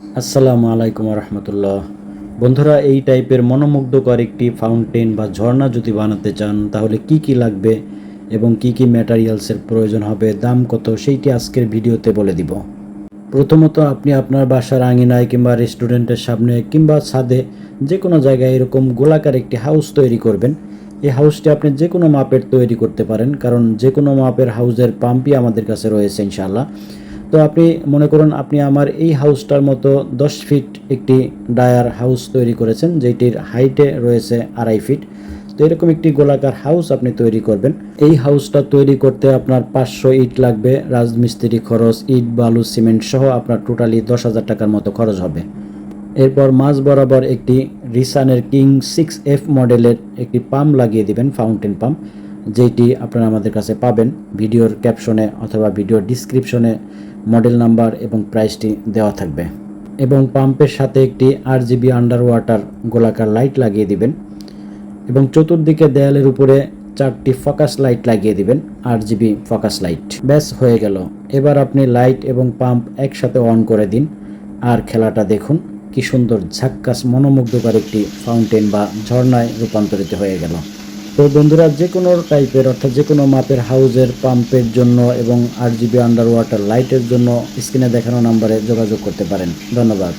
আসসালামু আলাইকুম রহমতুল্লাহ। বন্ধুরা, এই টাইপের মনোমুগ্ধকর একটি ফাউন্টেন বা ঝর্ণা যদি বানাতে চান, তাহলে কি কি লাগবে এবং কি কি ম্যাটারিয়ালসের প্রয়োজন হবে, দাম কত, সেইটি আজকের ভিডিওতে বলে দিব। প্রথমত, আপনি আপনার বাসার আঙিনায় কিংবা রেস্টুরেন্টের সামনে কিংবা ছাদে যে কোনো জায়গায় এরকম গোলাকার একটি হাউস তৈরি করবেন। এই হাউসটি আপনি যে কোনো মাপের তৈরি করতে পারেন, কারণ যে কোনো মাপের হাউসের পাম্পই আমাদের কাছে রয়েছে, ইনশাআল্লাহ। তো আপনি মনে করুন, আপনি আমার এই হাউসটার মতো দশ ফিট একটি ডায়ার হাউস তৈরি করেছেন, যেটির হাইটে রয়েছে আড়াই ফিট তো এরকম একটি গোলাকার হাউস আপনি তৈরি করবেন। এই হাউসটা তৈরি করতে আপনার পাঁচশো ইট লাগবে, রাজমিস্ত্রি খরচ, ইট, বালু, সিমেন্ট সহ আপনার টোটালি দশ হাজার টাকার মতো খরচ হবে। এরপর মাঝ বরাবর একটি রিসানের কিং সিক্স এফ মডেলের একটি পাম্প লাগিয়ে দিবেন ফাউন্টেন পাম্প যেটি আপনারা আমাদের কাছে পাবেন। ভিডিওর ক্যাপশনে অথবা ভিডিওর ডিসক্রিপশনে মডেল নাম্বার এবং প্রাইসটি দেওয়া থাকবে। এবং পাম্পের সাথে একটি আর জিবি আন্ডার ওয়াটার গোলাকার লাইট লাগিয়ে দিবেন এবং চতুর্দিকে দেয়ালের উপরে চারটি ফোকাস লাইট লাগিয়ে দিবেন আট জিবি ফোকাস লাইট। ব্যাস, হয়ে গেল। এবার আপনি লাইট এবং পাম্প একসাথে অন করে দিন। আর খেলাটা দেখুন, কি সুন্দর ঝাক্কাস, মনোমুগ্ধকর একটি ফাউন্টেন বা ঝর্ণায় রূপান্তরিত হয়ে গেল। তো বন্ধুরা, যে কোনো টাইপের অর্থাৎ যে কোনো মাপের হাউজের পাম্পের জন্য এবং আর জিবি আন্ডার ওয়াটার লাইটের জন্য স্ক্রিনে দেখানো নাম্বারে যোগাযোগ করতে পারেন। ধন্যবাদ।